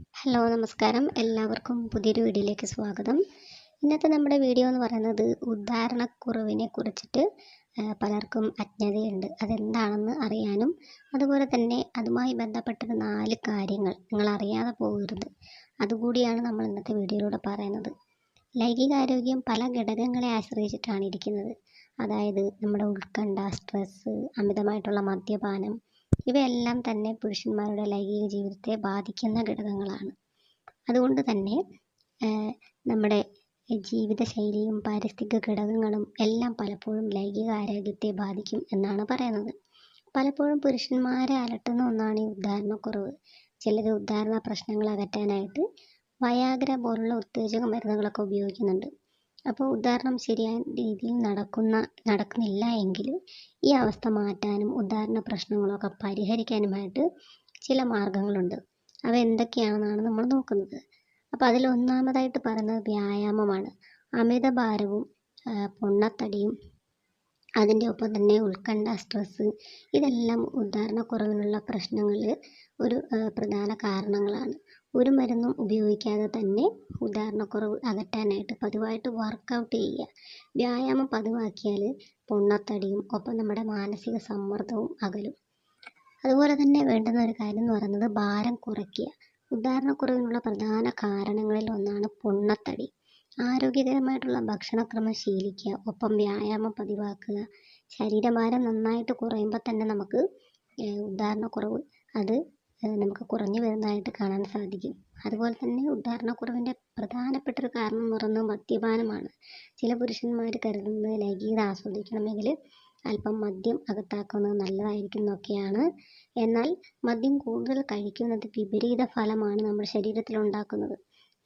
Hello നമസ്കാരം. എല്ലാവർക്കും പുതിയൊരു വീഡിയോയിലേക്ക് സ്വാഗതം. ഇന്നത്തെ നമ്മുടെ വീഡിയോ എന്ന് പറയുന്നത് ഉദ്ധാരണക്കുറവിനെ കുറിച്ചിട്ട് പലർക്കും അജ്ഞതയുണ്ട്. അതെന്താണെന്ന് അറിയാനും അതുപോലെ തന്നെ അതുമായി ബന്ധപ്പെട്ട നാല് കാര്യങ്ങൾ നിങ്ങൾ അറിയാതെ പോകരുത്. അതുകൂടിയാണ് നമ്മൾ ഇന്നത്തെ വീഡിയോയിലൂടെ പറയുന്നത്. ലൈംഗികാരോഗ്യം പല ഘടകങ്ങളെ ആശ്രയിച്ചിട്ടാണ് ഇരിക്കുന്നത്. അതായത് നമ്മുടെ ഉത്കണ്ഠ സ്ട്രെസ്സ് അമിതമായിട്ടുള്ള മദ്യപാനം ഇവയെല്ലാം തന്നെ പുരുഷന്മാരുടെ ലൈംഗിക ജീവിതത്തെ ബാധിക്കുന്ന ഘടകങ്ങളാണ്. അതുകൊണ്ട് തന്നെ നമ്മുടെ ജീവിതശൈലിയും പാരിസ്ഥിതിക ഘടകങ്ങളും എല്ലാം പലപ്പോഴും ലൈംഗിക ആരോഗ്യത്തെ ബാധിക്കും എന്നാണ് പറയുന്നത്. പലപ്പോഴും പുരുഷന്മാരെ അലട്ടുന്ന ഒന്നാണ് ഈ ഉദ്ധാരണക്കുറവ് ചിലർ ഉദ്ധാരണ പ്രശ്നങ്ങൾ അകറ്റാനായിട്ട് വയാഗ്ര പോലുള്ള ഉത്തേജക മരുന്നുകളൊക്കെ ഉപയോഗിക്കുന്നുണ്ട്. അപ്പോൾ ഉദ്ധാരണം ശരിയായ രീതിയിൽ നടക്കുന്ന നടക്കുന്നില്ല എങ്കിൽ ഈ അവസ്ഥ മാറ്റാനും ഉദ്ധാരണ പ്രശ്നങ്ങളൊക്കെ പരിഹരിക്കാനുമായിട്ട് ചില മാർഗങ്ങളുണ്ട്. അവ എന്തൊക്കെയാണെന്നാണ് നമ്മൾ നോക്കുന്നത്. അപ്പോൾ അതിൽ ഒന്നാമതായിട്ട് പറയുന്നത് വ്യായാമമാണ്. അമിത ഭാരവും പൊണ്ണത്തടിയും അതിന്റെ ഒപ്പം തന്നെ ഉത്കണ്ഠ സ്ട്രെസ് ഇതെല്ലാം ഉദ്ധാരണക്കുറവിനുള്ള പ്രശ്നങ്ങളിൽ ഒരു പ്രധാന കാരണങ്ങളാണ്. ഒരു മരുന്നും ഉപയോഗിക്കാതെ തന്നെ ഉദാഹരണക്കുറവ് അകറ്റാനായിട്ട് പതിവായിട്ട് വർക്കൗട്ട് ചെയ്യുക. വ്യായാമം പതിവാക്കിയാൽ പൊണ്ണത്തടിയും ഒപ്പം നമ്മുടെ മാനസിക സമ്മർദ്ദവും അകലും. അതുപോലെ തന്നെ വേണ്ടുന്ന ഒരു കാര്യം എന്ന് പറയുന്നത് ഭാരം കുറയ്ക്കുക. ഉദാഹരണക്കുറവിനുള്ള പ്രധാന കാരണങ്ങളിൽ ഒന്നാണ് പൊണ്ണത്തടി. ആരോഗ്യകരമായിട്ടുള്ള ഭക്ഷണക്രമം ശീലിക്കുക ഒപ്പം വ്യായാമം പതിവാക്കുക. ശരീരഭാരം നന്നായിട്ട് കുറയുമ്പോൾ തന്നെ നമുക്ക് ഉദാഹരണക്കുറവ് അത് നമുക്ക് കുറഞ്ഞു വരുന്നതായിട്ട് കാണാൻ സാധിക്കും. അതുപോലെ തന്നെ ഉദ്ധാരണക്കുറവിന്റെ പ്രധാനപ്പെട്ട ഒരു കാരണം എന്ന് പറയുന്നത് മദ്യപാനമാണ്. ചില പുരുഷന്മാർ കരുതുന്നത് ലൈംഗികത ആസ്വദിക്കണമെങ്കിൽ അല്പം മദ്യം അകത്താക്കുന്നത് നല്ലതായിരിക്കും എന്നൊക്കെയാണ്. എന്നാൽ മദ്യം കൂടുതൽ കഴിക്കുന്നത് വിപരീത ഫലമാണ് നമ്മുടെ ശരീരത്തിൽ ഉണ്ടാക്കുന്നത്.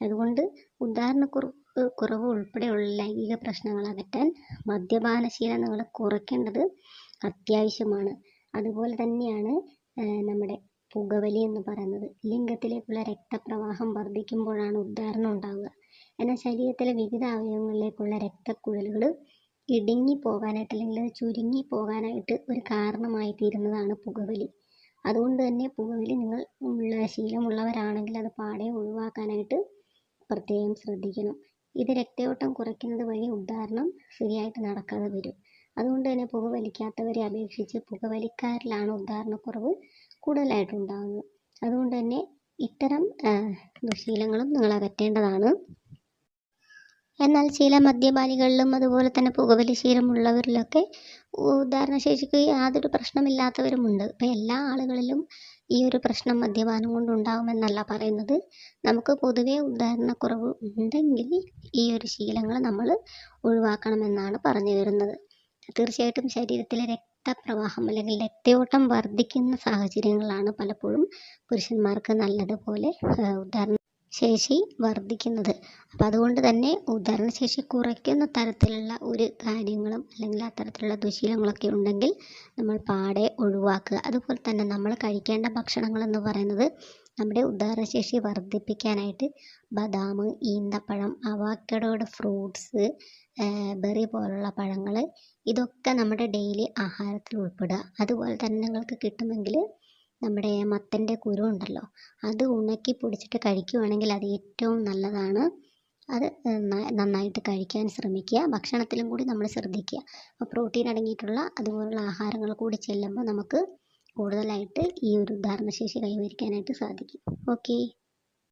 അതുകൊണ്ട് ഉദാഹരണക്കുറവ് കുറവ് ഉൾപ്പെടെയുള്ള ലൈംഗിക പ്രശ്നങ്ങൾ അകറ്റാൻ മദ്യപാനശീലം നിങ്ങൾ കുറയ്ക്കേണ്ടത് അത്യാവശ്യമാണ്. അതുപോലെ തന്നെയാണ് നമ്മുടെ പുകവലി എന്ന് പറയുന്നത്. ലിംഗത്തിലേക്കുള്ള രക്തപ്രവാഹം വർദ്ധിക്കുമ്പോഴാണ് ഉദ്ധാരണം ഉണ്ടാവുക. എന്നാൽ ശരീരത്തിലെ വിവിധ അവയവങ്ങളിലേക്കുള്ള രക്തക്കുഴലുകൾ ഇടുങ്ങി പോകാനായിട്ട് അല്ലെങ്കിൽ അത് ചുരുങ്ങി പോകാനായിട്ട് ഒരു കാരണമായി തീരുന്നതാണ് പുകവലി. അതുകൊണ്ട് തന്നെ പുകവലി നിങ്ങൾ ഉള്ള ശീലമുള്ളവരാണെങ്കിൽ അത് പാടെ ഒഴിവാക്കാനായിട്ട് പ്രത്യേകം ശ്രദ്ധിക്കണം. ഇത് രക്തയോട്ടം കുറയ്ക്കുന്നത് വഴി ഉദ്ധാരണം ശരിയായിട്ട് നടക്കാതെ വരും. അതുകൊണ്ട് തന്നെ പുകവലിക്കാത്തവരെ അപേക്ഷിച്ച് പുകവലിക്കാരിലാണ് ഉദ്ധാരണക്കുറവ് കൂടുതലായിട്ട് ഉണ്ടാകുന്നത് അതുകൊണ്ട് തന്നെ ഇത്തരം ദുശീലങ്ങളും നിങ്ങൾ അകറ്റേണ്ടതാണ്. എന്നാൽ ചില മദ്യപാനികളിലും അതുപോലെ തന്നെ പുകവലി ശീലമുള്ളവരിലൊക്കെ ഉദാഹരണശേഷിക്ക് യാതൊരു പ്രശ്നമില്ലാത്തവരുമുണ്ട്. ഇപ്പം എല്ലാ ആളുകളിലും ഈ ഒരു പ്രശ്നം മദ്യപാനം കൊണ്ടുണ്ടാകുമെന്നല്ല പറയുന്നത്. നമുക്ക് പൊതുവേ ഉദാഹരണക്കുറവ് ഉണ്ടെങ്കിൽ ഈ ഒരു ശീലങ്ങൾ നമ്മൾ ഒഴിവാക്കണമെന്നാണ് പറഞ്ഞു വരുന്നത്. തീർച്ചയായിട്ടും ശരീരത്തിലെ രക്തപ്രവാഹം അല്ലെങ്കിൽ രക്തയോട്ടം വർദ്ധിക്കുന്ന സാഹചര്യങ്ങളാണ് പലപ്പോഴും പുരുഷന്മാർക്ക് നല്ലതുപോലെ ഉദാഹരണം ശേഷി വർദ്ധിക്കുന്നത്. അപ്പം അതുകൊണ്ട് തന്നെ ഉദാഹരണശേഷി കുറയ്ക്കുന്ന തരത്തിലുള്ള ഒരു കാര്യങ്ങളും അല്ലെങ്കിൽ അത്തരത്തിലുള്ള ദുശീലങ്ങളൊക്കെ ഉണ്ടെങ്കിൽ നമ്മൾ പാടെ ഒഴിവാക്കുക. അതുപോലെ തന്നെ നമ്മൾ കഴിക്കേണ്ട ഭക്ഷണങ്ങൾ എന്ന് പറയുന്നത് നമ്മുടെ ഉദാഹരണശേഷി വർദ്ധിപ്പിക്കാനായിട്ട് ബദാം ഈന്തപ്പഴം അവാക്കഡോയുടെ ഫ്രൂട്ട്സ് ബെറി പോലുള്ള പഴങ്ങൾ ഇതൊക്കെ നമ്മുടെ ഡെയിലി ആഹാരത്തിൽ ഉൾപ്പെടുക. അതുപോലെ തന്നെ നിങ്ങൾക്ക് കിട്ടുമെങ്കിൽ നമ്മുടെ മത്തന്റെ കുരു ഉണ്ടല്ലോ അത് ഉണക്കി പൊടിച്ചിട്ട് കഴിക്കുകയാണെങ്കിൽ അത് ഏറ്റവും നല്ലതാണ്. അത് നന്നായിട്ട് കഴിക്കാൻ ശ്രമിക്കുക ഭക്ഷണത്തിലും കൂടി നമ്മൾ ശ്രദ്ധിക്കുക. അപ്പോൾ പ്രോട്ടീൻ അടങ്ങിയിട്ടുള്ള അതുപോലുള്ള ആഹാരങ്ങൾ കൂടി ചെല്ലുമ്പോൾ നമുക്ക് കൂടുതലായിട്ട് ഈ ഒരു ധാരണശേഷി കൈവരിക്കാനായിട്ട് സാധിക്കും. ഓക്കെ